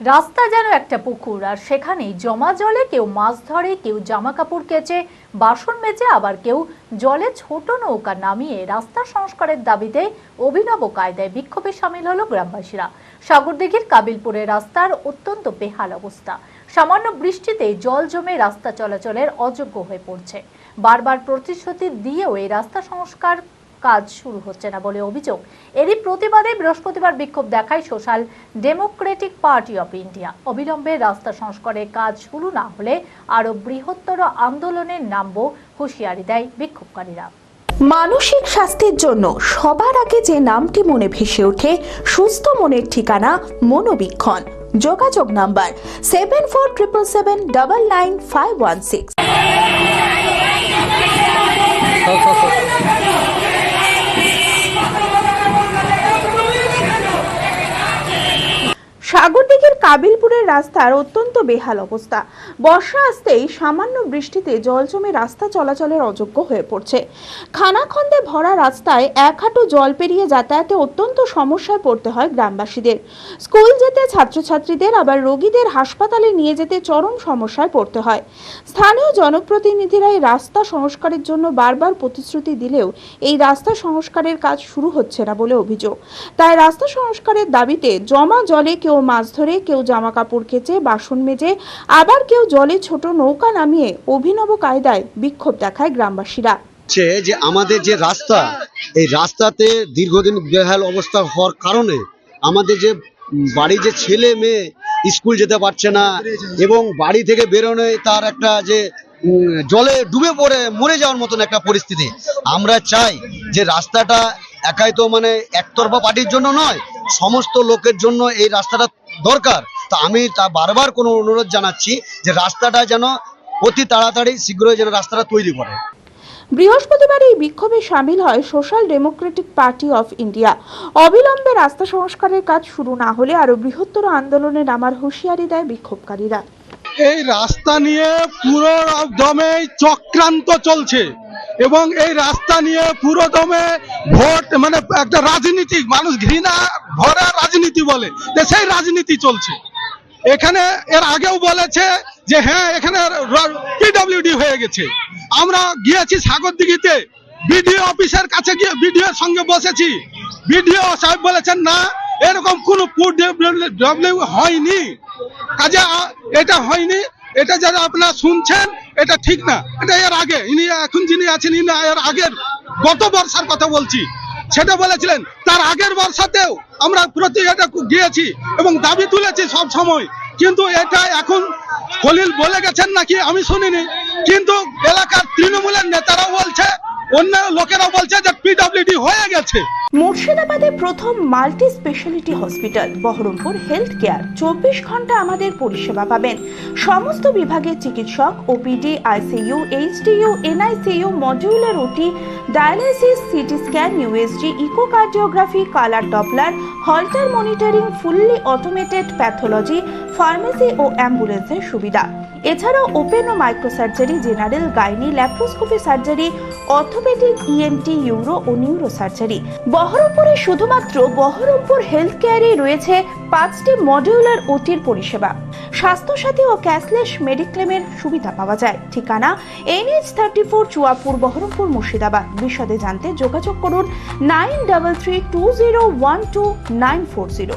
রাস্তা যেন একটা পুকুর, আর সেখানেই জমা জলে কেউ মাছ ধরে, কেউ জামা কাপড় কেচে, বাসন মেজে, আবার কেউ জলে ছোট নৌকা নামিয়ে রাস্তা সংস্কারের দাবিতে অভিনব কায়দায় বিক্ষোভে সামিল হলো গ্রামবাসীরা। সাগরদিঘির কাবিলপুরে রাস্তার অত্যন্ত বেহাল অবস্থা। সামান্য বৃষ্টিতে জল জমে রাস্তা চলাচলের অযোগ্য হয়ে পড়ছে। বারবার প্রতিশ্রুতি দিয়েও এই রাস্তা সংস্কার কাজ শুরু হচ্ছে না বলে অভিযোগ। এরই প্রতিবাদে বৃহস্পতিবার বিক্ষোভ দেখায় social democratic party of India. অবিলম্বে রাস্তা সংস্কারের কাজ শুরু না হলে আরও বৃহত্তর আন্দোলনের নামব হুঁশিয়ারি দেয় বিক্ষোভকারীরা। মানসিক স্বাস্থ্যের জন্য সবার আগে যে নামটি মনে ভেসে ওঠে সুস্থ মনের ঠিকানা মনোবীক্ষণ। যোগাযোগ number seven four triple seven double nine five one six. সাগরদিঘির কাবিলপুরের রাস্তার অত্যন্ত বেহাল অবস্থা। বর্ষা আসতেই সামান্য বৃষ্টিতে জল জমে রাস্তা চলাচলের অযোগ্য হয়ে পড়ছে। খানাখন্দে ভরা রাস্তায় এক হাঁটু জল পেরিয়ে যাতায়াতে অত্যন্ত সমস্যায় পড়তে হয় গ্রামবাসীদের। স্কুল যেতে ছাত্রছাত্রীদের, আবার রোগীদের হাসপাতালে নিয়ে যেতে চরম সমস্যায় পড়তে হয়। স্থানীয় জনপ্রতিনিধিরা এই রাস্তা সংস্কারের জন্য বারবার প্রতিশ্রুতি দিলেও এই রাস্তা সংস্কারের কাজ শুরু হচ্ছে না বলে অভিযোগ। তাই রাস্তা সংস্কারের দাবিতে জমা জলে কেউ মাছ ধরে কেউ জামা কাপড় কেচে, বাসন মেজে, আবার কেউ জলে ছোট নৌকা নামিয়ে অভিনব কায়দায় বিক্ষোভ দেখায় গ্রামবাসীরা। যে আমাদের যে রাস্তা, এই রাস্তাতে দীর্ঘদিন বেহাল অবস্থা হওয়ার কারণে আমাদের যে বাড়ি যে ছেলে মেয়ে স্কুল যেতে পারছে না এবং বাড়ি থেকে বেরোনে তার একটা যে জলে ডুবে পড়ে মরে যাওয়ার মতন একটা পরিস্থিতি। আমরা চাই যে রাস্তাটা একাই তো মানে একতরফা পার্টির জন্য নয়, সমস্ত লোকের জন্য এই রাস্তাটা দরকার। তা আমি তা বারবার কোনো অনুরোধ জানাচ্ছি যে রাস্তাটা যেন অতি তাড়াতাড়ি শীঘ্রই যেন রাস্তাটা তৈরি করে। বৃহস্পতিবার এই বিক্ষোভে সামিল হয় social democratic party of India. অবিলম্বে রাস্তা সংস্কারের কাজ শুরু না হলে আরও বৃহত্তর আন্দোলনে নামার হুঁশিয়ারি দেয় বিক্ষোভকারীরা। এই রাস্তা নিয়ে পুরো দমে চক্রান্ত চলছে। এবং এই রাস্তা নিয়ে পুরো দমে ভোট মানে একটা রাজনীতি, মানুষ ঘৃণা, ভরা রাজনীতি বলে সেই রাজনীতি চলছে। এখানে এর আগেও বলেছে যে হ্যাঁ এখানে পিডব্লিউডি হয়ে গেছে। আমরা গিয়েছি সাগরদিঘিতে, বিডিও অফিসের কাছে গিয়ে বিডিওর সঙ্গে বসেছি। বিডিও সাহেব বলেছেন, না, এরকম কোনো হয়নি। কাজে এটা হয়নি। এটা যারা আপনারা শুনছেন এটা ঠিক না। এটা এর আগে। ইনি এখন যিনি আছেন, ইনি এর আগের গত বর্ষার কথা বলছি। সেটা বলেছিলেন, তার আগের বর্ষাতেও আমরা প্রতি এটা গিয়েছি এবং দাবি তুলেছি সব সময়। কিন্তু এটা এখন খলিল বলে গেছেন নাকি? আমি শুনিনি। কিন্তু এলাকার তৃণমূলের নেতারা বলছে অন্য লোকেরা বলছে যে পিডব্লিউডি গেছে মুর্শিদাবাদে প্রথম multi speciality hospital, Baharampur health care চব্বিশ ঘণ্টা আমাদের পরিষেবা পাবেন। সমস্ত বিভাগের চিকিৎসক, OPD, ICU, HDU, NICU, modular, OT dialysis CT scan USG echocardiography colour doppler holter monitoring fully automated pathology pharmacy ও অ্যাম্বুলেন্সের সুবিধা। এছাড়াও ওপেন ও microsurgery general gynae laparoscopy surgery orthopedic ENT uro ও নিউরো সার্জারি বহরমপুরে শুধুমাত্র বহরমপুর হেলথ কেয়ারে রয়েছে পাঁচটি modular ওটির পরিষেবা। স্বাস্থ্যসাথী ও cashless মেডিক্লেমের সুবিধা পাওয়া যায়। ঠিকানা NH thirty four Chuapur Baharampur Murshidabad. বিশদে জানতে যোগাযোগ করুন nine double three two zero one two nine four zero.